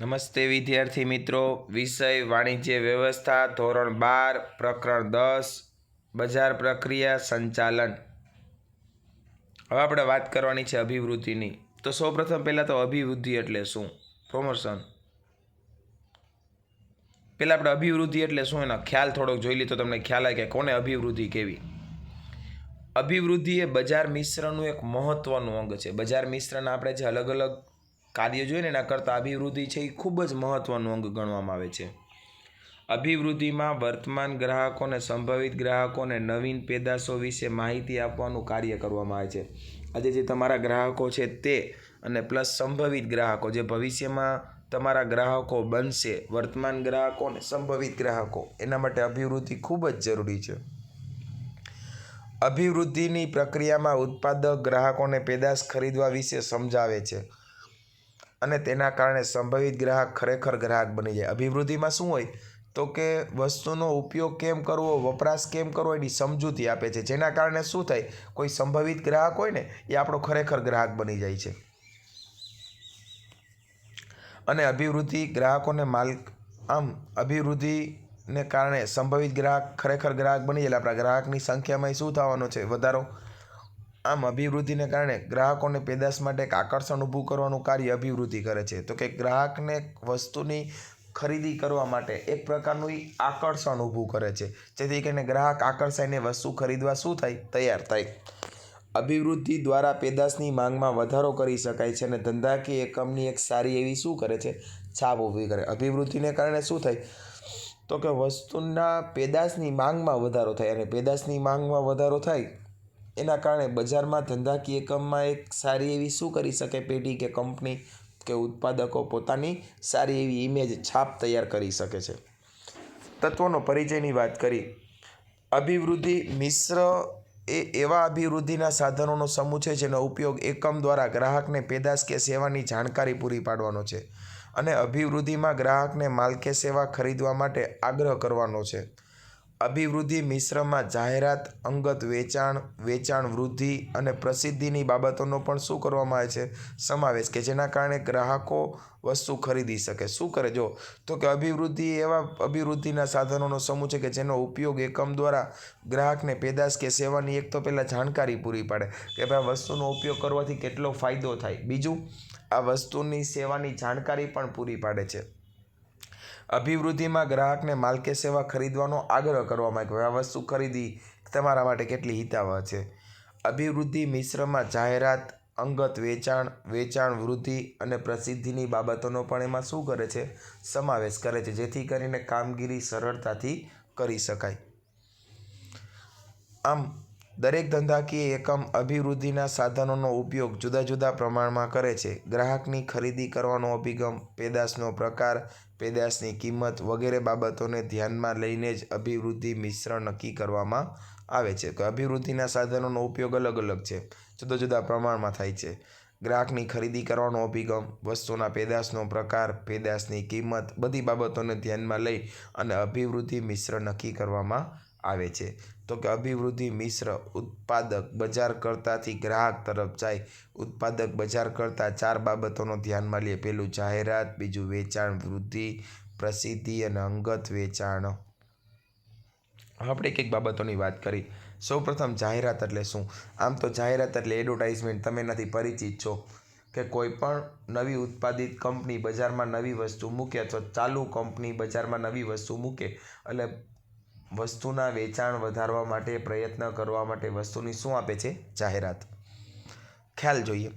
નમસ્તે વિદ્યાર્થી મિત્રો. વિષય વાણિજ્ય વ્યવસ્થા ધોરણ બાર, પ્રકરણ દસ, બજાર પ્રક્રિયા સંચાલન. હવે આપણે વાત કરવાની છે અભિવૃદ્ધિની. તો સૌપ્રથમ પહેલાં તો અભિવૃદ્ધિ એટલે શું? પ્રમોશન પહેલાં આપણે અભિવૃદ્ધિ એટલે શું? એનો ખ્યાલ થોડોક જોઈ લીધો તમને ખ્યાલ આવે કે કોને અભિવૃદ્ધિ કેવી? અભિવૃદ્ધિ એ બજાર મિશ્રનું એક મહત્વનું અંગ છે. બજાર મિશ્રણ આપણે જે અલગ અલગ કાર્ય જોઈને એના કરતાં અભિવૃદ્ધિ છે એ ખૂબ જ મહત્ત્વનું અંગ ગણવામાં આવે છે. અભિવૃદ્ધિમાં વર્તમાન ગ્રાહકોને, સંભવિત ગ્રાહકોને નવીન પેદાશો વિશે માહિતી આપવાનું કાર્ય કરવામાં આવે છે. આજે જે તમારા ગ્રાહકો છે તે અને પ્લસ સંભવિત ગ્રાહકો, જે ભવિષ્યમાં તમારા ગ્રાહકો બનશે, વર્તમાન ગ્રાહકો અને સંભવિત ગ્રાહકો, એના માટે અભિવૃદ્ધિ ખૂબ જ જરૂરી છે. અભિવૃદ્ધિની પ્રક્રિયામાં ઉત્પાદક ગ્રાહકોને પેદાશ ખરીદવા વિશે સમજાવે છે. અને તેના કારણે સંભવિત ગ્રાહક ખરેખર ગ્રાહક બની જાય. અભિવૃદ્ધિમાં શું હોય? તો કે વસ્તુનો ઉપયોગ કેમ કરવો, વપરાશ કેમ કરવો એની સમજૂતી આપે છે. જેના કારણે શું થાય? કોઈ સંભવિત ગ્રાહક હોય ને, એ આપણો ખરેખર ગ્રાહક બની જાય છે. અને અભિવૃદ્ધિ ગ્રાહકોને માલ, આમ અભિવૃદ્ધિને કારણે સંભવિત ગ્રાહક ખરેખર ગ્રાહક બની જાય આપણા ગ્રાહકની સંખ્યામાં શું થવાનો છે? વધારો આમ અભિવૃદ્ધિને કારણે ગ્રાહકોને પેદાશ માટે એક આકર્ષણ ઊભું કરવાનું કાર્ય અભિવૃદ્ધિ કરે છે. તો કે ગ્રાહકને વસ્તુની ખરીદી કરવા માટે એક પ્રકારનું આકર્ષણ ઊભું કરે છે. જેથી કરીને ગ્રાહક આકર્ષાઈને વસ્તુ ખરીદવા શું થાય? તૈયાર થાય. અભિવૃદ્ધિ દ્વારા પેદાશની માંગમાં વધારો કરી શકાય છે અને ધંધાકીય એકમની એક સારી એવી શું કરે છે? છાપ ઊભી કરે. અભિવૃદ્ધિને કારણે શું થાય? તો કે વસ્તુના પેદાશની માંગમાં વધારો થાય અને પેદાશની માંગમાં વધારો થાય એના કારણે બજારમાં ધંધાકીય એકમમાં એક સારી એવી શું કરી શકે પેઢી કે કંપની કે ઉત્પાદકો પોતાની સારી એવી ઇમેજ છાપ તૈયાર કરી શકે છે? તત્વોનો પરિચયની વાત કરી. અભિવૃદ્ધિ મિશ્ર એ એવા અભિવૃદ્ધિના સાધનોનો સમૂહ છે જેનો ઉપયોગ એકમ દ્વારા ગ્રાહકને પેદાશ કે સેવાની જાણકારી પૂરી પાડવાનો છે અને અભિવૃદ્ધિમાં ગ્રાહકને માલ કે સેવા ખરીદવા માટે આગ્રહ કરવાનો છે. અભિવૃદ્ધિ મિશ્રમાં જાહેરાત, અંગત વેચાણ વેચાણ વૃદ્ધિ અને પ્રસિદ્ધિની બાબતોનો પણ શું કરવામાં આવે છે? સમાવેશ કે જેના કારણે ગ્રાહકો વસ્તુ ખરીદી શકે. શું કરે? જો, તો કે અભિવૃદ્ધિ એવા અભિવૃદ્ધિના સાધનોનો સમૂહ છે કે જેનો ઉપયોગ એકમ દ્વારા ગ્રાહકને પેદાશ કે સેવાની એક તો પહેલાં જાણકારી પૂરી પાડે કે ભાઈ વસ્તુનો ઉપયોગ કરવાથી કેટલો ફાયદો થાય. બીજું, આ વસ્તુની સેવાની જાણકારી પણ પૂરી પાડે છે. અભિવૃદ્ધિમાં ગ્રાહકને માલ કે સેવા ખરીદવાનો આગ્રહ કરવામાં આવે આ વસ્તુ ખરીદી તમારા માટે કેટલી હિતાવહ છે? અભિવૃદ્ધિ મિશ્રમાં જાહેરાત, અંગત વેચાણ વેચાણ વૃદ્ધિ અને પ્રસિદ્ધિની બાબતોનો પણ એમાં શું કરે છે? સમાવેશ કરે છે. જેથી કરીને કામગીરી સરળતાથી કરી શકાય. આમ, દરેક ધંધાકીય એકમ અભિવૃદ્ધિના સાધનોનો ઉપયોગ જુદા જુદા પ્રમાણમાં કરે છે. ગ્રાહકની ખરીદી કરવાનો અભિગમ, પેદાશનો પ્રકાર પેદાશની કિંમત વગેરે બાબતોને ધ્યાનમાં લઈને જ અભિવૃદ્ધિ મિશ્રણ નક્કી કરવામાં આવે છે. કે અભિવૃદ્ધિના સાધનોનો ઉપયોગ અલગ અલગ છે. જુદા જુદા પ્રમાણમાં થાય છે. ગ્રાહકની ખરીદી કરવાનો અભિગમ, વસ્તુના પેદાશનો પ્રકાર, પેદાશની કિંમત બધી બાબતોને ધ્યાનમાં લઈ અને અભિવૃદ્ધિ મિશ્ર નક્કી કરવામાં આવે છે. તો કે અભિવૃદ્ધિ મિશ્ર ઉત્પાદક બજાર કરતાથી ગ્રાહક તરફ જાય. ઉત્પાદક બજાર કરતાં ચાર બાબતોનો ધ્યાનમાં લઈએ પહેલું, જાહેરાત. બીજું, વેચાણ વૃદ્ધિ, પ્રસિદ્ધિ અને અંગત વેચાણ. આપણે એક એક બાબતોની વાત કરી. સૌપ્રથમ, જાહેરાત એટલે શું? આમ તો જાહેરાત એટલે એડવર્ટાઇઝમેન્ટ તમે નથી પરિચિત છો કે કોઈ પણ નવી ઉત્પાદિત કંપની બજારમાં નવી વસ્તુ મૂકે અથવા ચાલુ કંપની બજારમાં નવી વસ્તુ મૂકે. એટલે વસ્તુના વેચાણ વધારવા માટે પ્રયત્ન કરવા માટે વસ્તુની શું આપે છે? જાહેરાત. ખ્યાલ જોઈએ.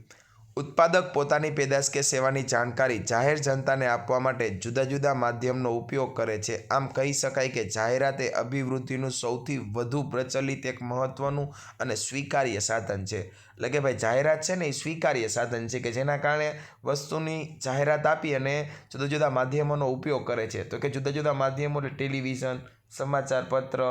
ઉત્પાદક પોતાની પેદાશ કે સેવાની જાણકારી જાહેર જનતાને આપવા માટે જુદા જુદા માધ્યમનો ઉપયોગ કરે છે. આમ કહી શકાય કે જાહેરાત એ અભિવૃદ્ધિનું સૌથી વધુ પ્રચલિત એક મહત્ત્વનું અને સ્વીકાર્ય સાધન છે. એટલે કે ભાઈ, જાહેરાત છે ને એ સ્વીકાર્ય સાધન છે કે જેના કારણે વસ્તુની જાહેરાત આપી અને જુદા જુદા માધ્યમોનો ઉપયોગ કરે છે. તો કે જુદા જુદા માધ્યમો એટલે ટેલિવિઝન સમાચાર પત્ર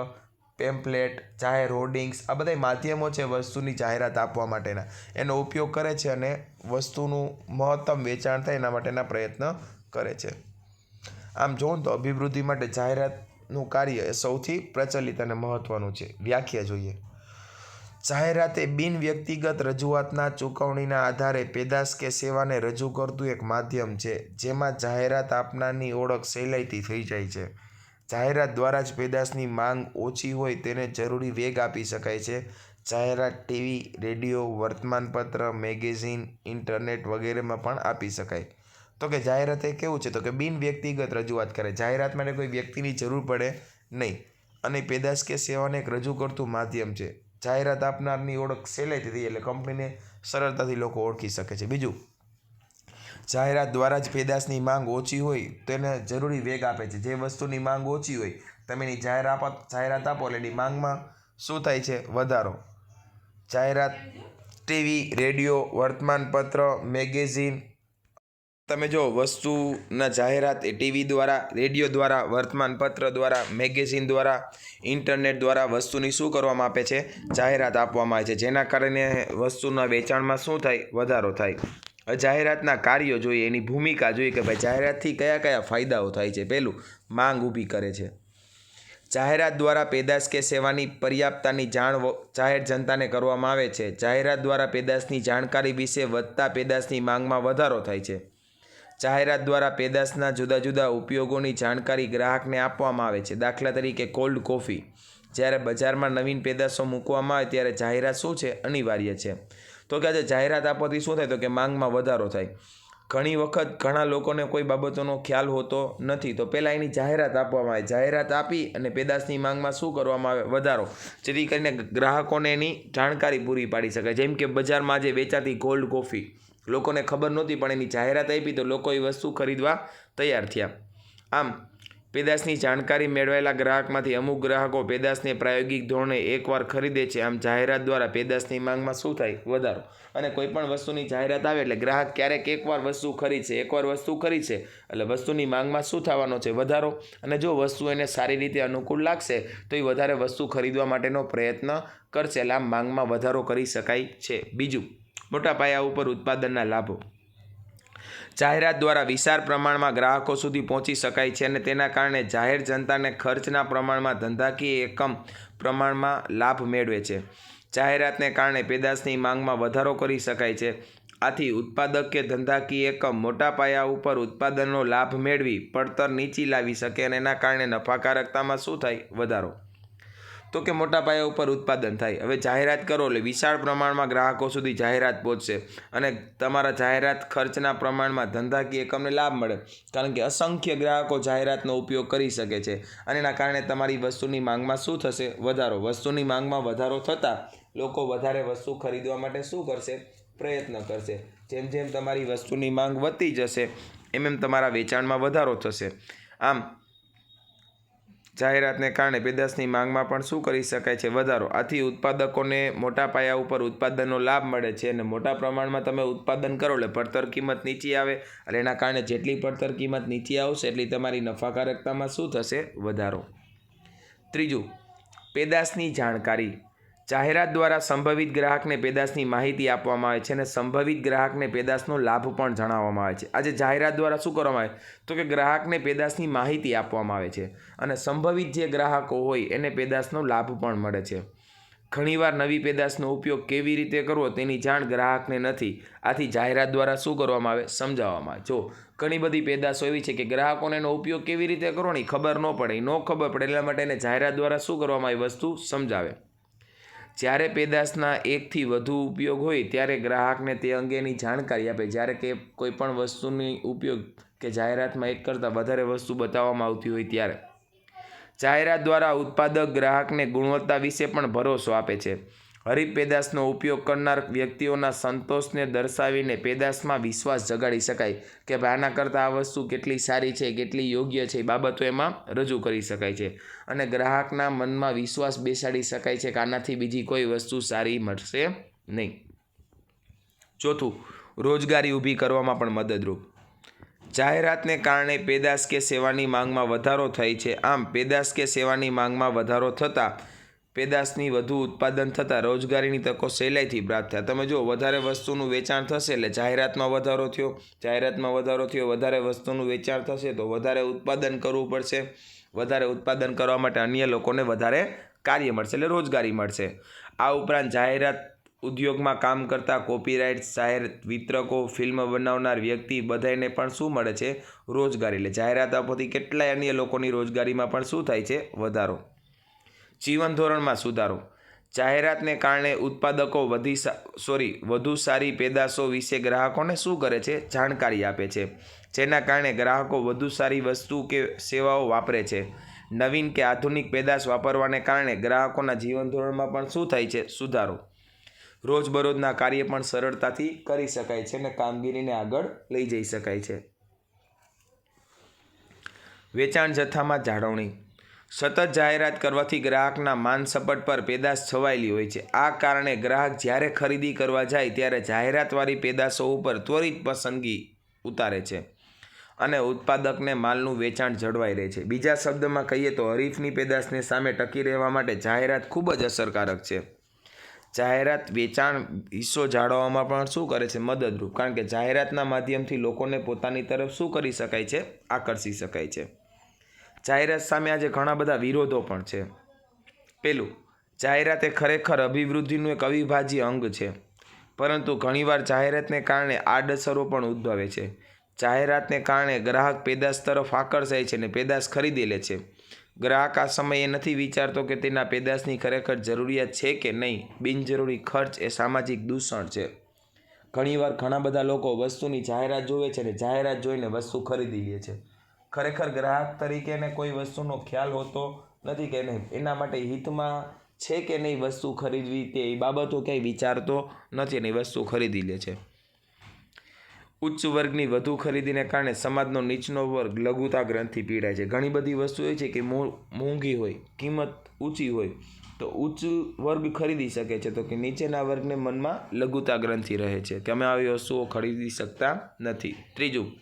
પેમ્પલેટ જાહેર હોર્ડિંગ્સ આ બધા માધ્યમો છે વસ્તુની જાહેરાત આપવા માટેના. એનો ઉપયોગ કરે છે અને વસ્તુનું મહત્તમ વેચાણ થાય એના માટેના પ્રયત્ન કરે છે. આમ જોઉં તો અભિવૃદ્ધિ માટે જાહેરાતનું કાર્ય એ સૌથી પ્રચલિત અને મહત્ત્વનું છે. વ્યાખ્યા જોઈએ. જાહેરાત એ બિન વ્યક્તિગત રજૂઆતના ચૂકવણીના આધારે પેદાશ કે સેવાને રજૂ કરતું એક માધ્યમ છે, જેમાં જાહેરાત આપનારની ઓળખ સહેલાઈથી થઈ જાય છે. જાહેરાત દ્વારા જ પેદાશની માંગ ઓછી હોય તેને જરૂરી વેગ આપી શકાય છે. જાહેરાત ટીવી, રેડિયો, વર્તમાનપત્ર, મેગેઝિન, ઇન્ટરનેટ વગેરેમાં પણ આપી શકાય. તો કે જાહેરાત એ કેવું છે? તો કે બિન વ્યક્તિગત રજૂઆત કરે. જાહેરાત માટે કોઈ વ્યક્તિની જરૂર પડે નહીં. અને પેદાશ કે સેવાને એક રજૂ કરતું માધ્યમ છે. જાહેરાત આપનારની ઓળખ સહેલાઈથી એટલે કંપનીને સરળતાથી લોકો ઓળખી શકે છે. બીજું જાહેરાત દ્વારા જ પેદાશની માંગ ઓછી હોય તેને જરૂરી વેગ આપે છે. જે વસ્તુની માંગ ઓછી હોય, તમે એની જાહેરાત જાહેરાત આપો એટલે એની માંગમાં શું થાય છે? વધારો. જાહેરાત, ટીવી, રેડિયો, વર્તમાનપત્ર, મેગેઝિન. તમે જો વસ્તુના જાહેરાત એ ટીવી દ્વારા, રેડિયો દ્વારા, વર્તમાનપત્ર દ્વારા, મેગેઝિન દ્વારા, ઇન્ટરનેટ દ્વારા વસ્તુની શું કરવામાં આપે છે? જાહેરાત આપવામાં આવે છે. જેના કારણે વસ્તુના વેચાણમાં શું થાય? વધારો થાય. જાહેરાતના કાર્યો જોઈએ, એની ભૂમિકા જોઈએ કે ભાઈ જાહેરાતથી કયા કયા ફાયદાઓ થાય છે? પહેલું, માંગ ઊભી કરે છે. જાહેરાત દ્વારા પેદાશ કે સેવાની પર્યાપ્તતાની જાણ જાહેર જનતાને કરવામાં આવે છે. જાહેરાત દ્વારા પેદાશની જાણકારી વિશે વધતા પેદાશની માંગમાં વધારો થાય છે. જાહેરાત દ્વારા પેદાશના જુદા જુદા ઉપયોગોની જાણકારી ગ્રાહકને આપવામાં આવે છે. દાખલા તરીકે કોલ્ડ કોફી. જ્યારે બજારમાં નવીન પેદાશો મૂકવામાં આવે ત્યારે જાહેરાત શું છે? અનિવાર્ય છે. તો કે આજે જાહેરાત આપવાથી શું થાય? તો કે માંગમાં વધારો થાય. ઘણી વખત ઘણા લોકોને કોઈ બાબતોનો ખ્યાલ હોતો નથી. તો પહેલાં એની જાહેરાત આપવામાં આવે. જાહેરાત આપી અને પેદાશની માંગમાં શું કરવામાં આવે? વધારો. જેથી કરીને ગ્રાહકોને એની જાણકારી પૂરી પાડી શકાય. જેમ કે બજારમાં આજે વેચાતી ગોલ્ડ કોફી. લોકોને ખબર નહોતી, પણ એની જાહેરાત આપી તો લોકો એ વસ્તુ ખરીદવા તૈયાર થયા. આમ પેદાશની જાણકારી મેળવેલા ગ્રાહકમાંથી અમુક ગ્રાહકો પેદાશને પ્રાયોગિક ધોરણે એકવાર ખરીદે છે. આમ જાહેરાત દ્વારા પેદાશની માંગમાં શું થાય? વધારો. અને કોઈ પણ વસ્તુની જાહેરાત આવે એટલે ગ્રાહક ક્યારેક એકવાર વસ્તુ ખરીદશે એકવાર વસ્તુ ખરીદશે એટલે વસ્તુની માંગમાં શું થવાનો છે? વધારો. અને જો વસ્તુ એને સારી રીતે અનુકૂળ લાગશે, તો એ વધારે વસ્તુ ખરીદવા માટેનો પ્રયત્ન કરશે. એટલે આમ માંગમાં વધારો કરી શકાય છે. બીજું, મોટા પાયા ઉપર ઉત્પાદનના લાભો. જાહેરાત દ્વારા વિશાળ પ્રમાણમાં ગ્રાહકો સુધી પહોંચી શકાય છે અને તેના કારણે જાહેર જનતાને ખર્ચના પ્રમાણમાં ધંધાકીય એકમ પ્રમાણમાં લાભ મેળવે છે. જાહેરાતને કારણે પેદાશની માંગમાં વધારો કરી શકાય છે. આથી ઉત્પાદક કે ધંધાકીય એકમ મોટા પાયા ઉપર ઉત્પાદનનો લાભ મેળવી પડતર નીચી લાવી શકે અને એના કારણે નફાકારકતામાં શું થાય? વધારો તો કે મોટા પાયા ઉપર ઉત્પાદન થાય. હવે જાહેરાત કરો એટલે વિશાળ પ્રમાણમાં ગ્રાહકો સુધી જાહેરાત પહોંચશે અને તમારા જાહેરાત ખર્ચના પ્રમાણમાં ધંધાકીય એકમને લાભ મળે. કારણ કે અસંખ્ય ગ્રાહકો જાહેરાતનો ઉપયોગ કરી શકે છે અને એના કારણે તમારી વસ્તુની માંગમાં શું થશે? વધારો. વસ્તુની માંગમાં વધારો થતાં લોકો વધારે વસ્તુ ખરીદવા માટે શું કરશે? પ્રયત્ન કરશે. જેમ જેમ તમારી વસ્તુની માંગ વધતી જશે, એમ એમ તમારા વેચાણમાં વધારો થશે. આમ જાહેરાતને કારણે પેદાશની માંગમાં પણ શું કરી શકાય છે? વધારો. આથી ઉત્પાદકોને મોટા પાયા ઉપર ઉત્પાદનનો લાભ મળે છે અને મોટા પ્રમાણમાં તમે ઉત્પાદન કરો એટલે પડતર કિંમત નીચી આવે અને એના કારણે જેટલી પડતર કિંમત નીચી આવશે એટલી તમારી નફાકારકતામાં શું થશે? વધારો. ત્રીજું, પેદાશની જાણકારી. જાહેરાત દ્વારા સંભવિત ગ્રાહકને પેદાશની માહિતી આપવામાં આવે છે અને સંભવિત ગ્રાહકને પેદાશનો લાભ પણ જણાવવામાં આવે છે. આજે જાહેરાત દ્વારા શું કરવામાં આવે? તો કે ગ્રાહકને પેદાશની માહિતી આપવામાં આવે છે અને સંભવિત જે ગ્રાહકો હોય એને પેદાશનો લાભ પણ મળે છે. ઘણીવાર નવી પેદાશનો ઉપયોગ કેવી રીતે કરવો તેની જાણ ગ્રાહકને નથી. આથી જાહેરાત દ્વારા શું કરવામાં આવે? સમજાવવામાં આવે. જો ઘણી બધી પેદાશો એવી છે કે ગ્રાહકોને એનો ઉપયોગ કેવી રીતે કરવો ને ખબર ન પડે ન ખબર પડે એટલા માટે એને જાહેરાત દ્વારા શું કરવામાં આવે? વસ્તુ સમજાવે. જ્યારે પેદાશના એકથી વધુ ઉપયોગ હોય ત્યારે ગ્રાહકને તે અંગેની જાણકારી આપે. જ્યારે કે કોઈપણ વસ્તુની ઉપયોગ કે જાહેરાતમાં એક કરતાં વધારે વસ્તુ બતાવવામાં આવતી હોય ત્યારે. જાહેરાત દ્વારા ઉત્પાદક ગ્રાહકને ગુણવત્તા વિશે પણ ભરોસો આપે છે. હરિત પેદાશનો ઉપયોગ કરનાર વ્યક્તિઓના સંતોષને દર્શાવીને પેદાશમાં વિશ્વાસ જગાડી શકાય કે ભાઈ આના કરતાં આ વસ્તુ કેટલી સારી છે, કેટલી યોગ્ય છે એ બાબતો એમાં રજૂ કરી શકાય છે. અને ગ્રાહકના મનમાં વિશ્વાસ બેસાડી શકાય છે કે આનાથી બીજી કોઈ વસ્તુ સારી મળશે નહીં. ચોથું, રોજગારી ઊભી કરવામાં પણ મદદરૂપ. જાહેરાતને કારણે પેદાશ કે સેવાની માંગમાં વધારો થાય છે. આમ, પેદાશ કે સેવાની માંગમાં વધારો થતાં પેદાશની વધુ ઉત્પાદન થતાં રોજગારીની તકો સહેલાઈથી પ્રાપ્ત થયા. તમે જો વધારે વસ્તુનું વેચાણ થશે એટલે જાહેરાતમાં વધારો થયો. જાહેરાતમાં વધારો થયો, વધારે વસ્તુનું વેચાણ થશે તો વધારે ઉત્પાદન કરવું પડશે. વધારે ઉત્પાદન કરવા માટે અન્ય લોકોને વધારે કાર્ય મળશે એટલે રોજગારી મળશે. આ ઉપરાંત જાહેરાત ઉદ્યોગમાં કામ કરતા કોપીરાઇટ, જાહેર વિતરકો, ફિલ્મ બનાવનાર વ્યક્તિ બધાને પણ શું મળે છે? રોજગારી. એટલે જાહેરાત આપવાથી કેટલાય અન્ય લોકોની રોજગારીમાં પણ શું થાય છે? વધારો. જીવન ધોરણમાં સુધારો. જાહેરાતને કારણે ઉત્પાદકો વધી સોરી વધુ સારી પેદાશો વિશે ગ્રાહકોને શું કરે છે? જાણકારી આપે છે. જેના કારણે ગ્રાહકો વધુ સારી વસ્તુ કે સેવાઓ વાપરે છે. નવીન કે આધુનિક પેદાશ વાપરવાને કારણે ગ્રાહકોના જીવન ધોરણમાં પણ શું થાય છે? સુધારો. રોજબરોજના કાર્ય પણ સરળતાથી કરી શકાય છે અને કામગીરીને આગળ લઈ જઈ શકાય છે. વેચાણ જથ્થામાં જાળવણી. સતત જાહેરાત કરવાથી ગ્રાહકના માન સપટ પર પેદાશ છવાયેલી હોય છે. આ કારણે ગ્રાહક જ્યારે ખરીદી કરવા જાય ત્યારે જાહેરાતવાળી પેદાશો ઉપર ત્વરિત પસંદગી ઉતારે છે અને ઉત્પાદકને માલનું વેચાણ જળવાઈ રહે છે. બીજા શબ્દમાં કહીએ તો હરીફની પેદાશને સામે ટકી રહેવા માટે જાહેરાત ખૂબ જ અસરકારક છે. જાહેરાત વેચાણ હિસ્સો જાળવવામાં પણ શું કરે છે? મદદરૂપ. કારણ કે જાહેરાતના માધ્યમથી લોકોને પોતાની તરફ શું કરી શકાય છે? આકર્ષી શકાય છે. જાહેરાત સામે આજે ઘણા બધા વિરોધો પણ છે. પેલું, જાહેરાત એ ખરેખર અભિવૃદ્ધિનું એક અવિભાજ્ય અંગ છે. પરંતુ ઘણીવાર જાહેરાતને કારણે આડઅસરો પણ ઉદ્ભવે છે. જાહેરાતને કારણે ગ્રાહક પેદાશ તરફ આકર્ષાય છે અને પેદાશ ખરીદી લે છે. ગ્રાહક આ સમયે નથી વિચારતો કે તેના પેદાશની ખરેખર જરૂરિયાત છે કે નહીં. બિનજરૂરી ખર્ચ એ સામાજિક દૂષણ છે. ઘણીવાર ઘણા બધા લોકો વસ્તુની જાહેરાત જોવે છે અને જાહેરાત જોઈને વસ્તુ ખરીદી લે છે. ખરેખર ગ્રાહક તરીકે એને કોઈ વસ્તુનો ખ્યાલ હોતો નથી કે નહીં. એના માટે હિતમાં છે કે નહીં વસ્તુ ખરીદવી તે બાબતો ક્યાંય વિચારતો નથી અને વસ્તુ ખરીદી લે છે. ઉચ્ચ વર્ગની વધુ ખરીદીને કારણે સમાજનો નીચનો વર્ગ લઘુતા ગ્રંથિ પીડાય છે. ઘણી બધી વસ્તુ એ છે કે મોંઘી હોય, કિંમત ઊંચી હોય, તો ઉચ્ચ વર્ગ ખરીદી શકે છે. તો કે નીચેના વર્ગને મનમાં લઘુતા ગ્રંથિ રહે છે. કે અમે આવી વસ્તુઓ ખરીદી શકતા નથી. ત્રીજું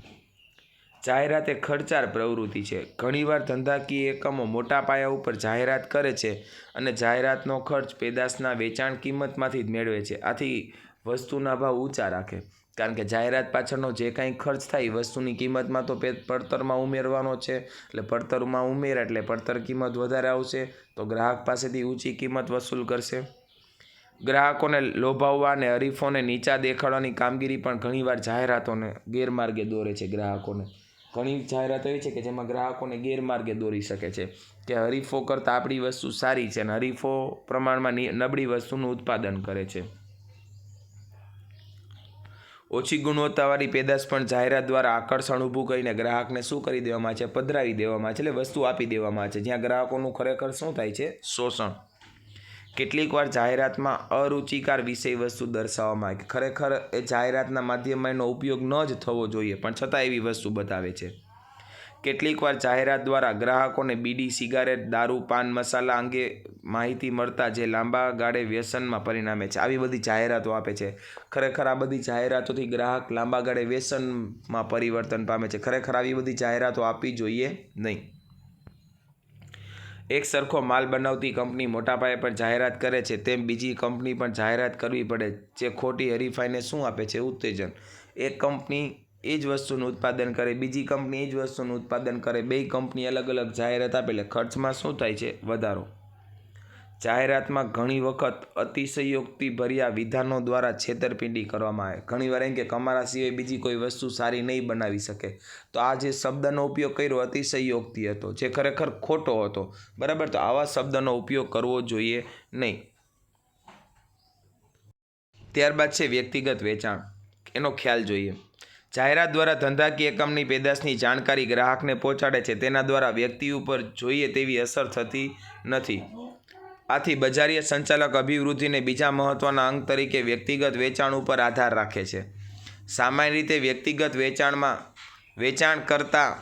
જાહેરાત એ ખર્ચાળ પ્રવૃત્તિ છે. ઘણીવાર ધંધાકીય એકમો મોટા પાયા ઉપર જાહેરાત કરે છે અને જાહેરાતનો ખર્ચ પેદાશના વેચાણ કિંમતમાંથી જ મેળવે છે. આથી વસ્તુના ભાવ ઊંચા રાખે. કારણ કે જાહેરાત પાછળનો જે કાંઈ ખર્ચ થાય વસ્તુની કિંમતમાં તો પડતરમાં ઉમેરવાનો છે. એટલે પડતરમાં ઉમેર એટલે પડતર કિંમત વધારે આવશે તો ગ્રાહક પાસેથી ઊંચી કિંમત વસૂલ કરશે. ગ્રાહકોને લોભાવવા અને હરીફોને નીચા દેખાડવાની કામગીરી પણ ઘણીવાર જાહેરાતોને ગેરમાર્ગે દોરે છે ગ્રાહકોને. ઘણી જાહેરાતો એવી છે કે જેમાં ગ્રાહકોને ગેરમાર્ગે દોરી શકે છે કે હરીફો કરતાં આપણી વસ્તુ સારી છે અને હરીફો પ્રમાણમાં નબળી વસ્તુનું ઉત્પાદન કરે છે. ઓછી ગુણવત્તાવાળી પેદાશ પણ જાહેરાત દ્વારા આકર્ષણ ઊભું કરીને ગ્રાહકને શું કરી દેવામાં છે? પધરાવી દેવામાં છે એટલે વસ્તુ આપી દેવામાં છે. જ્યાં ગ્રાહકોનું ખરેખર શું થાય છે? શોષણ. કેટલીક વાર જાહેરાતમાં અરુચિકાર વિષય વસ્તુ દર્શાવવામાં આવે ખરેખર, એ જાહેરાતના માધ્યમમાં એનો ઉપયોગ ન જ થવો જોઈએ, પણ છતાં એવી વસ્તુ બતાવે છે. કેટલીક વાર જાહેરાત દ્વારા ગ્રાહકોને બીડી, સિગારેટ, દારૂ, પાન, મસાલા અંગે માહિતી મળતા જે લાંબા ગાળે વ્યસનમાં પરિણામે છે. આવી બધી જાહેરાતો આપે છે. ખરેખર, આ બધી જાહેરાતોથી ગ્રાહક લાંબા ગાળે વ્યસનમાં પરિવર્તન પામે છે. ખરેખર, આવી બધી જાહેરાતો આપવી જોઈએ નહીં. એક સરખો માલ બનાવતી કંપની મોટા પાયે પણ જાહેરાત કરે છે, તેમ બીજી કંપની પણ જાહેરાત કરવી પડે જે ખોટી હરીફાઈને શું આપે છે? ઉત્તેજન. એક કંપની એ જ વસ્તુનું ઉત્પાદન કરે, બીજી કંપની એ જ વસ્તુનું ઉત્પાદન કરે બે કંપની અલગ અલગ જાહેરાત આપે, એટલે ખર્ચમાં શું થાય છે? વધારો. જાહેરાતમાં ઘણી વખત અતિશયોક્તિ ભર્યા વિધાનો દ્વારા છેતરપિંડી કરવામાં આવે. ઘણીવાર એમ કે અમારા સિવાય બીજી કોઈ વસ્તુ સારી નહીં બનાવી શકે. તો આ જે શબ્દનો ઉપયોગ કર્યો અતિશયોક્તિ હતો, જે ખરેખર ખોટો હતો. બરાબર? તો આવા શબ્દનો ઉપયોગ કરવો જોઈએ નહીં. ત્યારબાદ છે વ્યક્તિગત વેચાણ. એનો ખ્યાલ જોઈએ. જાહેરાત દ્વારા ધંધાકીય એકમની પેદાશની જાણકારી ગ્રાહકને પહોંચાડે છે. તેના દ્વારા વ્યક્તિ ઉપર જોઈએ તેવી અસર થતી નથી. આથી બજારીય સંચાલક અભિવૃદ્ધિને બીજા મહત્ત્વના અંગ તરીકે વ્યક્તિગત વેચાણ ઉપર આધાર રાખે છે. સામાન્ય રીતે વ્યક્તિગત વેચાણમાં વેચાણ કરતા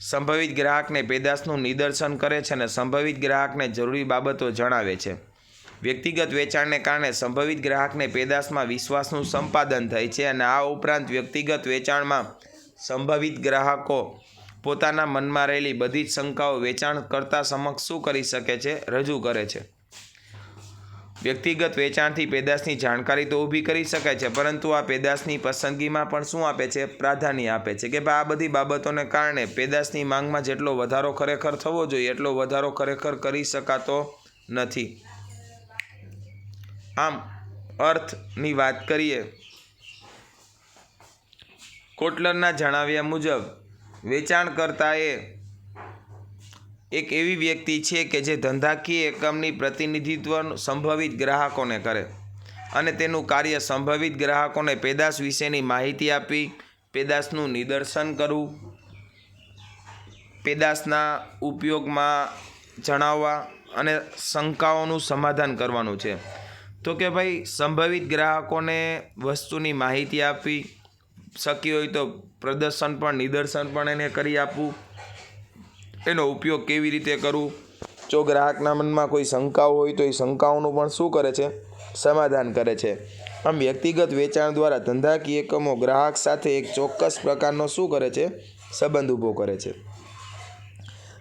સંભવિત ગ્રાહકને પેદાશનું નિદર્શન કરે છે અને સંભવિત ગ્રાહકને જરૂરી બાબતો જણાવે છે. વ્યક્તિગત વેચાણને કારણે સંભવિત ગ્રાહકને પેદાશમાં વિશ્વાસનું સંપાદન થાય છે અને આ ઉપરાંત વ્યક્તિગત વેચાણમાં સંભવિત ગ્રાહકો પોતાના મનમાં રહેલી બધી જ શંકાઓ વેચાણકર્તા સમક્ષ શું કરી શકે છે, રજૂ કરે છે. વ્યક્તિગત વેચાણથી પેદાશની જાણકારી તો ઊભી કરી શકાય છે, પરંતુ આ પેદાશની પસંદગીમાં પણ શું આપે છે, પ્રાધાન્ય આપે છે કે ભાઈ આ બધી બાબતોને કારણે પેદાશની માંગમાં જેટલો વધારો ખરેખર થવો જોઈએ, એટલો વધારો ખરેખર કરી શકાતો નથી. આમ, અર્થની વાત કરીએ. કોટલરના જણાવ્યા મુજબ વેચાણકર્તાએ એક એવી વ્યક્તિ છે કે જે ધંધાકીય એકમની પ્રતિનિધિત્વ સંભવિત ગ્રાહકોને કરે અને તેનું કાર્ય સંભવિત ગ્રાહકોને પેદાશ વિશેની માહિતી આપી, પેદાશનું નિદર્શન કરવું, પેદાશના ઉપયોગમાં જણાવવા અને શંકાઓનું સમાધાન કરવાનું છે. તો કે ભાઈ, સંભવિત ગ્રાહકોને વસ્તુની માહિતી આપવી શક્ય હોય તો પ્રદર્શન પણ, નિદર્શન પણ એને કરી આપવું. એનો ઉપયોગ કેવી રીતે કરવું? જો ગ્રાહકના મનમાં કોઈ શંકાઓ હોય તો એ શંકાઓનું પણ શું કરે છે? સમાધાન કરે છે. આમ વ્યક્તિગત વેચાણ દ્વારા ધંધાકીય એકમો ગ્રાહક સાથે એક ચોક્કસ પ્રકારનો શું કરે છે? સંબંધ ઊભો કરે છે.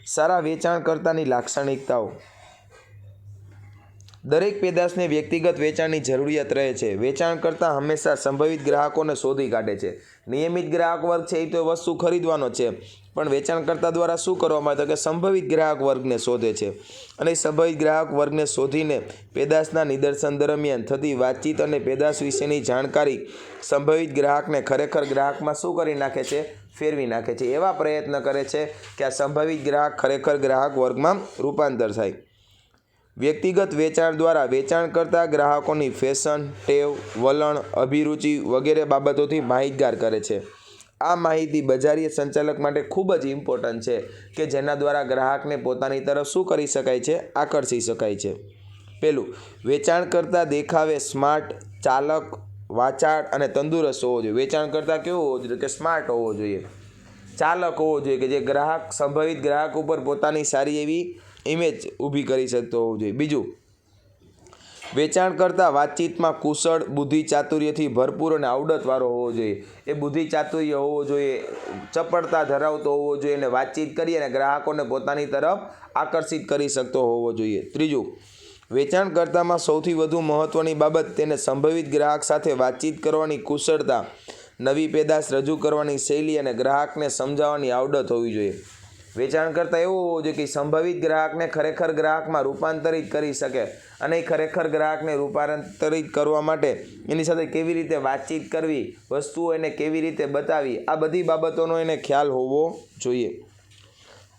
સારા વેચાણકર્તાની લાક્ષણિકતાઓ. દરેક પેદાશને વ્યક્તિગત વેચાણની જરૂરિયાત રહે છે. વેચાણ કરતાં હંમેશા સંભવિત ગ્રાહકોને શોધી કાઢે છે. નિયમિત ગ્રાહક વર્ગ છે એ તો વસ્તુ ખરીદવાનો છે. પણ વેચાણકર્તા દ્વારા શું કરવામાં આવે તો કે સંભવિત ગ્રાહક વર્ગને શોધે છે. અને સંભવિત ગ્રાહક વર્ગને શોધીને પેદાશના નિદર્શન દરમિયાન થતી વાતચીત અને પેદાશ વિશેની જાણકારી સંભવિત ગ્રાહકને ખરેખર ગ્રાહકમાં શું કરી નાખે છે? ફેરવી નાખે છે. એવા પ્રયત્ન કરે છે કે આ સંભવિત ગ્રાહક ખરેખર ગ્રાહક વર્ગમાં રૂપાંતર થાય. વ્યક્તિગત વેચાણ દ્વારા વેચાણ કરતા ગ્રાહકોની ફેશન, ટેવ, વલણ, અભિરુચિ વગેરે બાબતોથી માહિતગાર કરે છે. આ માહિતી બજારીય સંચાલક માટે ખૂબ જ ઇમ્પોર્ટન્ટ છે કે જેના દ્વારા ગ્રાહકને પોતાની તરફ શું કરી શકાય છે, આકર્ષી શકાય છે. પેલું, વેચાણ કરતા દેખાવે સ્માર્ટ ચાલક, વાચાળ અને તંદુરસ્ત હોવો જોઈએ. વેચાણ કરતા કેવો હોવો જોઈએ કે સ્માર્ટ હોવો જોઈએ? ચાલક હોવો જોઈએ કે જે ગ્રાહક, સંભવિત ગ્રાહક ઉપર પોતાની સારી એવી ઇમેજ ઊભી કરી શકતો હોવો જોઈએ. બીજું વેચાણ કરતા વાતચીતમાં કુશળ બુદ્ધિ ચાતુર્યથી ભરપૂર અને આવડતવાળો હોવો જોઈએ. એ બુદ્ધિ ચાતુર્ય હોવો જોઈએ, ચપળતા ધરાવતો હોવો જોઈએ અને વાતચીત કરી અને ગ્રાહકોને પોતાની તરફ આકર્ષિત કરી શકતો હોવો જોઈએ. ત્રીજું, વેચાણકર્તામાં સૌથી વધુ મહત્ત્વની બાબત તેને સંભવિત ગ્રાહક સાથે વાતચીત કરવાની કુશળતા, નવી પેદાશ રજૂ કરવાની શૈલી અને ગ્રાહકને સમજાવવાની આવડત હોવી જોઈએ. વેચાણકર્તા એવો હોવો જોઈએ કે સંભવિત ગ્રાહકને ખરેખર ગ્રાહકમાં રૂપાંતરિત કરી શકે અને એ ખરેખર ગ્રાહકને રૂપાંતરિત કરવા માટે એની સાથે કેવી રીતે વાતચીત કરવી, વસ્તુઓ એને કેવી રીતે બતાવી આ બધી બાબતોનો એને ખ્યાલ હોવો જોઈએ.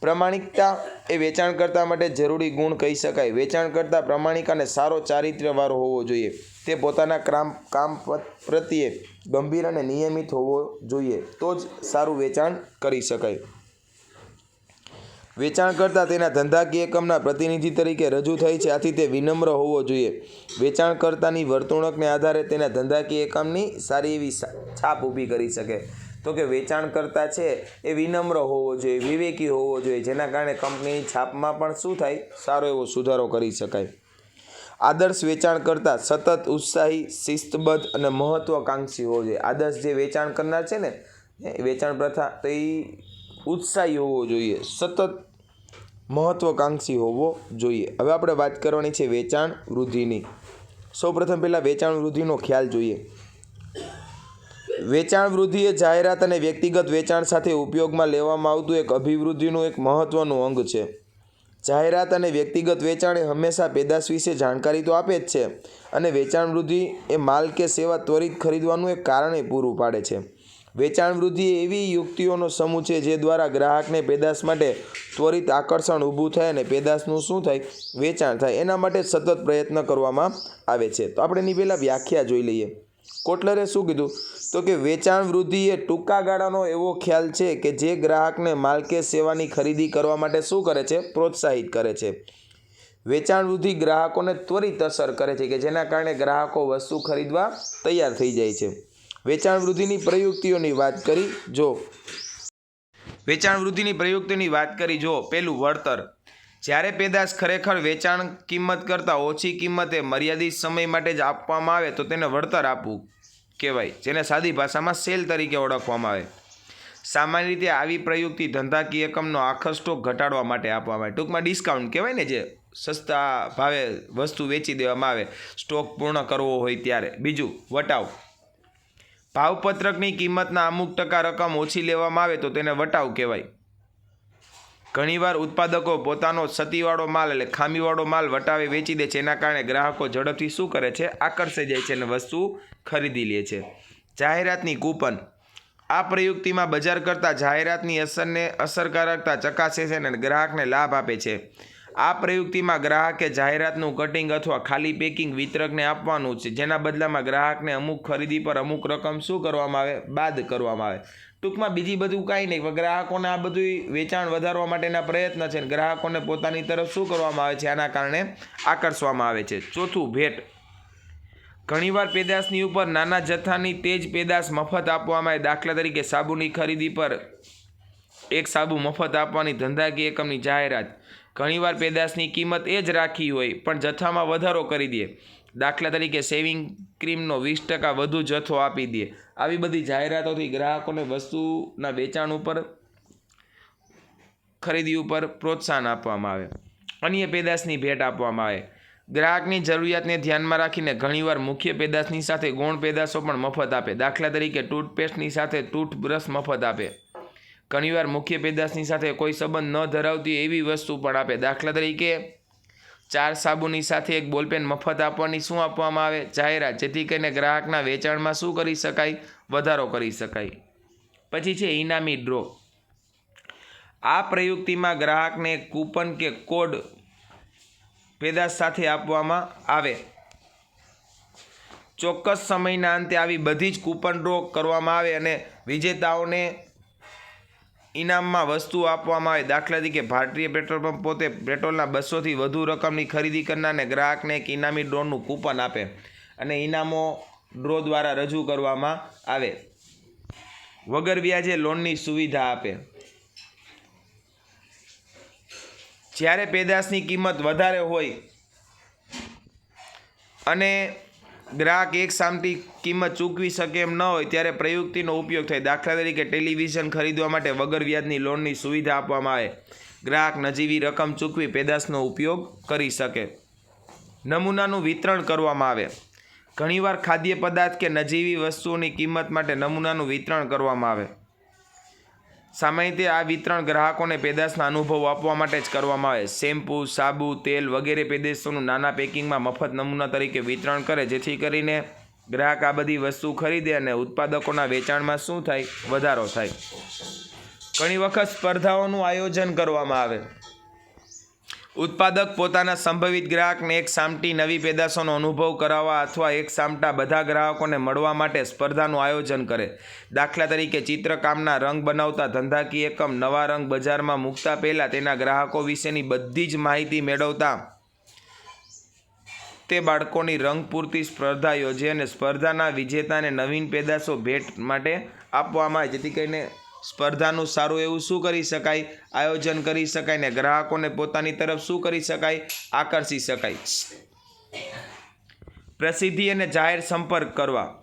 પ્રમાણિકતા એ વેચાણકર્તા માટે જરૂરી ગુણ કહી શકાય. વેચાણકર્તા પ્રમાણિક અને સારો ચારિત્ર્યવાળો હોવો જોઈએ. તે પોતાના કામ કામ પ્રત્યે ગંભીર અને નિયમિત હોવો જોઈએ. તો જ સારું વેચાણ કરી શકાય. વેચાણકર્તા તેના ધંધાકીય એકમના પ્રતિનિધિ તરીકે રજૂ થાય છે. આથી તે વિનમ્ર હોવો જોઈએ. વેચાણકર્તાની વર્તણૂકને આધારે તેના ધંધાકીય એકમની સારી એવી છાપ ઊભી કરી શકે. તો કે વેચાણકર્તા છે એ વિનમ્ર હોવો જોઈએ, વિવેકી હોવો જોઈએ, જેના કારણે કંપનીની છાપમાં પણ શું થાય? સારો એવો સુધારો કરી શકાય. આદર્શ વેચાણ કરતાં સતત ઉત્સાહી, શિસ્તબદ્ધ અને મહત્વાકાંક્ષી હોવો જોઈએ. આદર્શ જે વેચાણ કરનાર છે ને વેચાણ પ્રથા તો એ ઉત્સાહી હોવો જોઈએ. સતત મહત્વાકાંક્ષી હોવો જોઈએ. હવે આપણે વાત કરવાની છે વેચાણ વૃદ્ધિની. સૌપ્રથમ પહેલાં વેચાણ વૃદ્ધિનો ખ્યાલ જોઈએ. વેચાણ વૃદ્ધિ એ જાહેરાત અને વ્યક્તિગત વેચાણ સાથે ઉપયોગમાં લેવામાં આવતું એક અભિવૃદ્ધિનું એક મહત્ત્વનું અંગ છે. જાહેરાત અને વ્યક્તિગત વેચાણ એ હંમેશા પેદાશ વિશે જાણકારી તો આપે જ છે અને વેચાણ વૃદ્ધિ એ માલ કે સેવા ત્વરિત ખરીદવાનું એક કારણે પૂરું પાડે છે. વેચાણ વૃદ્ધિ એવી યુક્તિઓનો સમૂહ છે જે દ્વારા ગ્રાહકને પેદાશ માટે ત્વરિત આકર્ષણ ઊભું થાય અને પેદાશનું શું થાય? વેચાણ થાય. એના માટે સતત પ્રયત્ન કરવામાં આવે છે. તો આપણે એની પહેલાં વ્યાખ્યા જોઈ લઈએ. કોટલરે શું કીધું? તો કે વેચાણ વૃદ્ધિ એ ટૂંકા ગાળાનો એવો ખ્યાલ છે કે જે ગ્રાહકને માલ કે સેવાની ખરીદી કરવા માટે શું કરે છે? પ્રોત્સાહિત કરે છે. વેચાણ વૃદ્ધિ ગ્રાહકોને ત્વરિત અસર કરે છે કે જેના કારણે ગ્રાહકો વસ્તુ ખરીદવા તૈયાર થઈ જાય છે. વેચાણ વૃદ્ધિની પ્રયુક્તિઓની વાત કરી, જો. વેચાણ વૃદ્ધિની પ્રયુક્તિની વાત કરી, જો. પેલું વળતર. જ્યારે પેદાશ ખરેખર વેચાણ કિંમત કરતાં ઓછી કિંમતે મર્યાદિત સમય માટે જ આપવામાં આવે, તો તેને વળતર આપવું કહેવાય, જેને સાદી ભાષામાં સેલ તરીકે ઓળખવામાં આવે. સામાન્ય રીતે આવી પ્રયુક્તિ ધંધાકીય એકમનો આખો સ્ટોક ઘટાડવા માટે આપવામાં આવે. ટૂંકમાં ડિસ્કાઉન્ટ કહેવાય ને જે સસ્તા ભાવે વસ્તુ વેચી દેવામાં આવે, સ્ટોક પૂર્ણ કરવો હોય ત્યારે. બીજું, વટાવ. ભાવપત્રકની કિંમતના અમુક ટકા રકમ ઓછી લેવામાં આવે તો તેને વટાવ કહેવાય. ઘણીવાર ઉત્પાદકો પોતાનો સતીવાળો માલ એટલે ખામીવાળો માલ વટાવે, વેચી દે છે. એના કારણે ગ્રાહકો ઝડપથી શું કરે છે? આકર્ષાઈ જાય છે અને વસ્તુ ખરીદી લે છે. જાહેરાતની કૂપન. આ પ્રયુક્તિમાં બજાર કરતાં જાહેરાતની અસરને અસરકારકતા ચકાસે છે અને ગ્રાહકને લાભ આપે છે. આ પ્રયુક્તિમાં ગ્રાહકે જાહેરાતનું કટિંગ અથવા ખાલી પેકિંગ વિતરકને આપવાનું છે. જેના બદલામાં ગ્રાહકને અમુક ખરીદી પર અમુક રકમ શું કરવામાં આવે, બાદ કરવામાં આવે. ટૂંકમાં બીજી બધું કાંઈ નહીં ગ્રાહકોને આ બધું વેચાણ વધારવા માટેના પ્રયત્ન છે ગ્રાહકોને પોતાની તરફ શું કરવામાં આવે છે, આના કારણે આકર્ષવામાં આવે છે. ચોથું ભેટ. ઘણીવાર પેદાશની ઉપર નાના જથ્થાની તેજ પેદાશ મફત આપવામાં આવે. દાખલા તરીકે સાબુની ખરીદી પર એક સાબુ મફત આપવાની ધંધાકીય એકમની જાહેરાત. ઘણીવાર પેદાશની કિંમત એ જ રાખી હોય, પણ જથ્થામાં વધારો કરી દે. દાખલા તરીકે સેવિંગ ક્રીમનો વીસ ટકા વધુ જથ્થો આપી દે. આવી બધી જાહેરાતોથી ગ્રાહકોને વસ્તુના વેચાણ ઉપર, ખરીદી ઉપર પ્રોત્સાહન આપવામાં આવે. અન્ય પેદાશની ભેટ આપવામાં આવે. ગ્રાહકની જરૂરિયાતને ધ્યાનમાં રાખીને ઘણીવાર મુખ્ય પેદાશની સાથે ગૌણ પેદાશો પણ મફત આપે. દાખલા તરીકે ટૂથપેસ્ટની સાથે ટૂથબ્રશ મફત આપે. ઘણીવાર મુખ્ય પેદાશની સાથે કોઈ સંબંધ ન ધરાવતી એવી વસ્તુ પણ આપે. દાખલા તરીકે, ચાર સાબુની સાથે એક બોલપેન મફત આપવાની શું આપવામાં આવે? જાહેરાત, જેથી કરીને ગ્રાહકના વેચાણમાં શું કરી શકાય? વધારો કરી શકાય. પછી છે ઇનામી ડ્રો. આ પ્રયુક્તિમાં ગ્રાહકને કૂપન કે કોડ પેદાશ સાથે આપવામાં આવે. ચોક્કસ સમયના અંતે આવી બધી જ કૂપન ડ્રો કરવામાં આવે અને વિજેતાઓને ઇનામમાં વસ્તુ આપવામાં આવે. દાખલા તરીકે ભારતીય પેટ્રોલ પંપ પોતે પેટ્રોલના બસોથી વધુ રકમની ખરીદી કરનારને ગ્રાહકને એક ઇનામી ડ્રોનનું કૂપન આપે અને ઇનામો ડ્રો દ્વારા રજૂ કરવામાં આવે. વગર વ્યાજે લોનની સુવિધા આપે. જ્યારે પેદાશની કિંમત વધારે હોય અને ગ્રાહક એક સામટી કિંમત ચૂકવી શકે એમ ન હોય ત્યારે પ્રયુક્તિનો ઉપયોગ થાય. દાખલા તરીકે ટેલિવિઝન ખરીદવા માટે વગર વ્યાજની લોનની સુવિધા આપવામાં આવે. ગ્રાહક નજીવી રકમ ચૂકવી પેદાશનો ઉપયોગ કરી શકે. નમૂનાનું વિતરણ કરવામાં આવે. ઘણીવાર ખાદ્ય પદાર્થ કે નજીવી વસ્તુઓની કિંમત માટે નમૂનાનું વિતરણ કરવામાં આવે. સામાન્ય આ વિતરણ ગ્રાહકોને પેદાશના અનુભવ આપવા માટે જ કરવામાં આવે. શેમ્પૂ, સાબુ, તેલ વગેરે પેદાશોનું નાના પેકિંગમાં મફત નમૂના તરીકે વિતરણ કરે, જેથી કરીને ગ્રાહક આ બધી વસ્તુ ખરીદે અને ઉત્પાદકોના વેચાણમાં શું થાય? વધારો થાય. ઘણી વખત સ્પર્ધાઓનું આયોજન કરવામાં આવે. ઉત્પાદક પોતાના સંભવિત ગ્રાહકને એક સામટી નવી પેદાશોનો અનુભવ કરાવવા અથવા એક સામટા બધા ગ્રાહકોને મળવા માટે સ્પર્ધાનું આયોજન કરે. દાખલા તરીકે ચિત્રકામના રંગ બનાવતા ધંધાકીય એકમ નવા રંગ બજારમાં મૂકતા પહેલાં તેના ગ્રાહકો વિશેની બધી જ માહિતી મેળવતા તે બાળકોની રંગ પૂરતી સ્પર્ધા યોજે અને સ્પર્ધાના વિજેતાને નવીન પેદાશો ભેટ માટે આપવામાં આવે. જેથી કરીને સ્પર્ધાનું સારું એવું શું કરી શકાય? આયોજન કરી શકાય ને ગ્રાહકોને પોતાની તરફ શું કરી શકાય? આકર્ષી શકાય. પ્રસિદ્ધિ અને જાહેર સંપર્ક કરવા.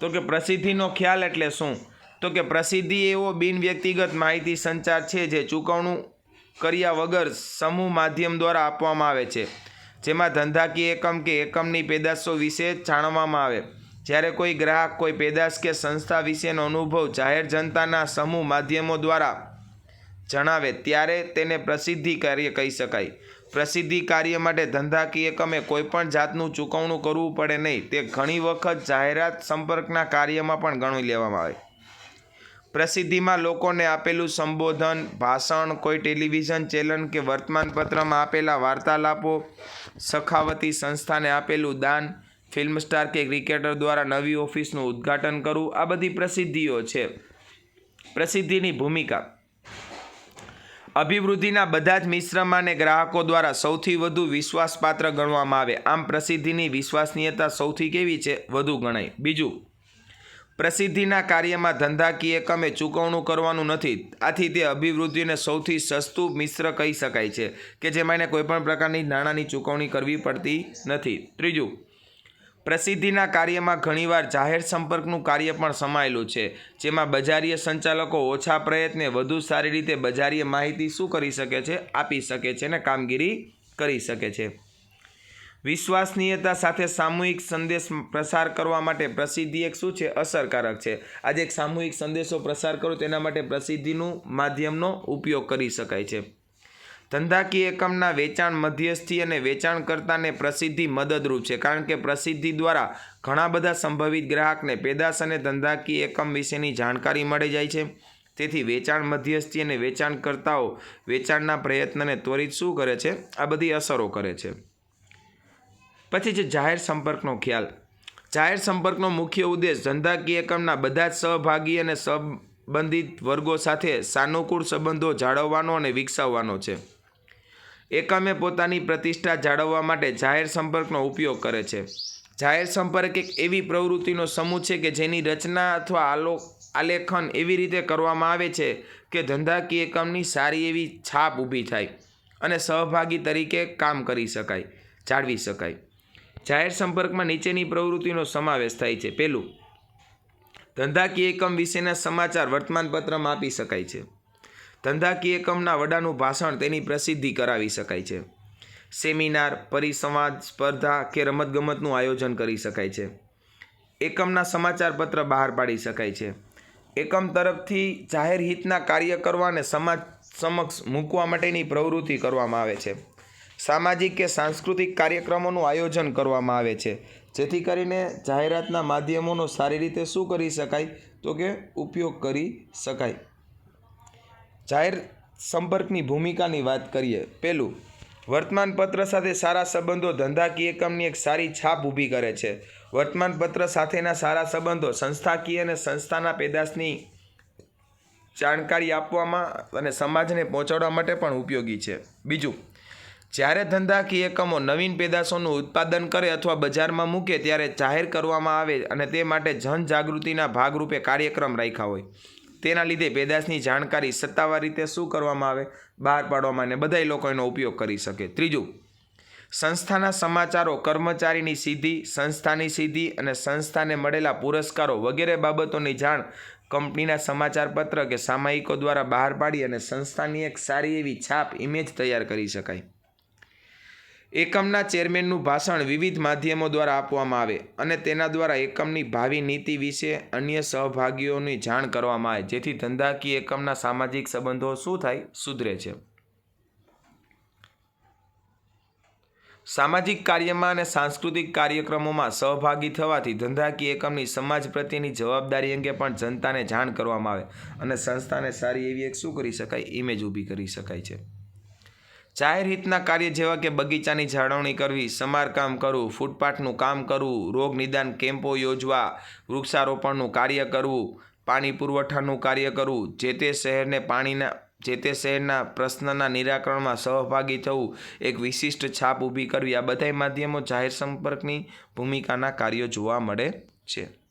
તો કે પ્રસિદ્ધિનો ખ્યાલ એટલે શું? તો કે પ્રસિદ્ધિ એવો બિન વ્યક્તિગત માહિતી સંચાર છે જે ચૂકવણું કર્યા વગર સમૂહ માધ્યમ દ્વારા આપવામાં આવે છે. જેમાં ધંધાકીય એકમ કે એકમની પેદાશો વિશે જાણવામાં આવે. જ્યારે કોઈ ગ્રાહક, કોઈ પેદાશ કે સંસ્થા વિશેનો અનુભવ જાહેર જનતાના સમૂહ માધ્યમો દ્વારા જણાવે, ત્યારે તેને પ્રસિદ્ધિ કાર્ય કહી શકાય. પ્રસિદ્ધિ કાર્ય માટે ધંધાકીય એકમે કોઈપણ જાતનું ચૂકવણું કરવું પડે નહીં, તે ઘણી વખત જાહેરાત સંપર્કના કાર્યમાં પણ ગણી લેવામાં આવે. પ્રસિદ્ધિમાં લોકોને આપેલું સંબોધન, ભાષણ, કોઈ ટેલિવિઝન ચેનલ કે વર્તમાનપત્રમાં આપેલા વાર્તાલાપો, સખાવતી સંસ્થાને આપેલું દાન ફિલ્મ સ્ટાર કે ક્રિકેટર દ્વારા નવી ઓફિસનું ઉદ્ઘાટન કરવું આ બધી પ્રસિદ્ધિઓ છે. પ્રસિદ્ધિની ભૂમિકા. અભિવૃદ્ધિના બધા જ મિશ્રમાને ગ્રાહકો દ્વારા સૌથી વધુ વિશ્વાસપાત્ર ગણવામાં આવે. આમ પ્રસિદ્ધિની વિશ્વસનીયતા સૌથી કેવી છે? વધુ ગણાય. બીજું, પ્રસિદ્ધિના કાર્યમાં ધંધાકીય એકમે ચૂકવણું કરવાનું નથી. આથી તે અભિવૃદ્ધિને સૌથી સસ્તું મિશ્ર કહી શકાય છે કે જેમાં એને કોઈપણ પ્રકારની નાણાંની ચૂકવણી કરવી પડતી નથી. ત્રીજું પ્રસિદ્ધિના કાર્યમાં ઘણીવાર જાહેર સંપર્કનું કાર્ય પણ સમાયેલું છે, જેમાં બજારીય સંચાલકો ઓછા પ્રયત્ને વધુ સારી રીતે બજારીય માહિતી શું કરી શકે છે, આપી શકે છે અને કામગીરી કરી શકે છે. વિશ્વસનીયતા સાથે સામૂહિક સંદેશ પ્રસાર કરવા માટે પ્રસિદ્ધિ એક શું છે, અસરકારક છે. આજે એક સામૂહિક સંદેશો પ્રસાર કરો, તેના માટે પ્રસિદ્ધિનું માધ્યમનો ઉપયોગ કરી શકાય છે. ધંધાકીય એકમના વેચાણ મધ્યસ્થી અને વેચાણકર્તાને પ્રસિદ્ધિ મદદરૂપ છે. કારણ કે પ્રસિદ્ધિ દ્વારા ઘણા બધા સંભવિત ગ્રાહકને પેદાશ અને ધંધાકીય એકમ વિશેની જાણકારી મળી જાય છે. તેથી વેચાણ મધ્યસ્થી અને વેચાણકર્તાઓ વેચાણના પ્રયત્નને ત્વરિત શું કરે છે? આ બધી અસરો કરે છે. પછી છે જાહેર સંપર્કનો ખ્યાલ. જાહેર સંપર્કનો મુખ્ય ઉદ્દેશ ધંધાકીય એકમના બધા જ સહભાગી અને સંબંધિત વર્ગો સાથે સાનુકૂળ સંબંધો જાળવવાનો અને વિકસાવવાનો છે. એકમે પોતાની પ્રતિષ્ઠા જાળવવા માટે જાહેર સંપર્કનો ઉપયોગ કરે છે. જાહેર સંપર્ક એક એવી પ્રવૃત્તિનો સમૂહ છે કે જેની રચના અથવા આલો, આલેખન એવી રીતે કરવામાં આવે છે કે ધંધાકીય એકમની સારી એવી છાપ ઊભી થાય અને સહભાગી તરીકે કામ કરી શકાય, જાળવી શકાય. જાહેર સંપર્કમાં નીચેની પ્રવૃત્તિનો સમાવેશ થાય છે. પહેલું, ધંધાકીય એકમ વિશેના સમાચાર વર્તમાનપત્રમાં આપી શકાય છે. ધંધાકીય એકમના વડાનું ભાષણ તેની પ્રસિદ્ધિ કરાવી શકાય છે. સેમિનાર, પરિસંવાદ, સ્પર્ધા કે રમતગમતનું આયોજન કરી શકાય છે. એકમના સમાચાર પત્ર બહાર પાડી શકાય છે. એકમ તરફથી જાહેર હિતના કાર્ય કરવા અને સમાજ સમક્ષ મૂકવા માટેની પ્રવૃત્તિ કરવામાં આવે છે. સામાજિક કે સાંસ્કૃતિક કાર્યક્રમોનું આયોજન કરવામાં આવે છે. જેથી કરીને જાહેરાતના માધ્યમોનો સારી રીતે શું કરી શકાય તો કે ઉપયોગ કરી શકાય. જાહેર સંપર્કની ભૂમિકાની વાત કરીએ પહેલું વર્તમાનપત્ર સાથે સારા સંબંધો ધંધાકીય એકમની એક સારી છાપ ઊભી કરે છે. વર્તમાનપત્ર સાથેના સારા સંબંધો સંસ્થાકીય અને સંસ્થાના પેદાશની જાણકારી આપવામાં અને સમાજને પહોંચાડવા માટે પણ ઉપયોગી છે. બીજું. જ્યારે ધંધાકીય એકમો નવીન પેદાશોનું ઉત્પાદન કરે અથવા બજારમાં મૂકે, ત્યારે જાહેર કરવામાં આવે અને તે માટે જનજાગૃતિના ભાગરૂપે કાર્યક્રમ રાખ્યા હોય. તેના લીધે પેદાશની જાણકારી સત્તાવાર રીતે શું કરવામાં આવે, બહાર પાડવામાં અને બધા લોકો એનો ઉપયોગ કરી શકે. ત્રીજું, સંસ્થાના સમાચારો, કર્મચારીની સિદ્ધિ, સંસ્થાની સિદ્ધિ અને સંસ્થાને મળેલા પુરસ્કારો વગેરે બાબતોની જાણ કંપનીના સમાચાર પત્ર કે સામાયિકો દ્વારા બહાર પાડી અને સંસ્થાની એક સારી એવી છાપ ઇમેજ તૈયાર કરી શકાય. એકમના ચેરમેનનું ભાષણ વિવિધ માધ્યમો દ્વારા આપવામાં આવે અને તેના દ્વારા એકમની ભાવિ નીતિ વિશે અન્ય સહભાગીઓની જાણ કરવામાં આવે. જેથી ધંધાકીય એકમના સામાજિક સંબંધો શું થાય સુધરે છે. સામાજિક કાર્યમાં અને સાંસ્કૃતિક કાર્યક્રમોમાં સહભાગી થવાથી ધંધાકીય એકમની સમાજ પ્રત્યેની જવાબદારી અંગે પણ જનતાને જાણ કરવામાં આવે અને સંસ્થાને સારી એવી એક શું કરી શકાય? ઇમેજ ઊભી કરી શકાય છે. જાહેર હિતના કાર્ય જેવા કે બગીચાની જાળવણી કરવી, સમારકામ કરવું, ફૂટપાથનું કામ કરવું, રોગ નિદાન કેમ્પો યોજવા, વૃક્ષારોપણનું કાર્ય કરવું, પાણી પુરવઠાનું કાર્ય કરવું, જે તે શહેરને પાણીના, જે તે શહેરના પ્રશ્નના નિરાકરણમાં સહભાગી થવું, એક વિશિષ્ટ છાપ ઊભી કરવી, આ બધાય માધ્યમો જાહેર સંપર્કની ભૂમિકાના કાર્યો જોવા મળે છે.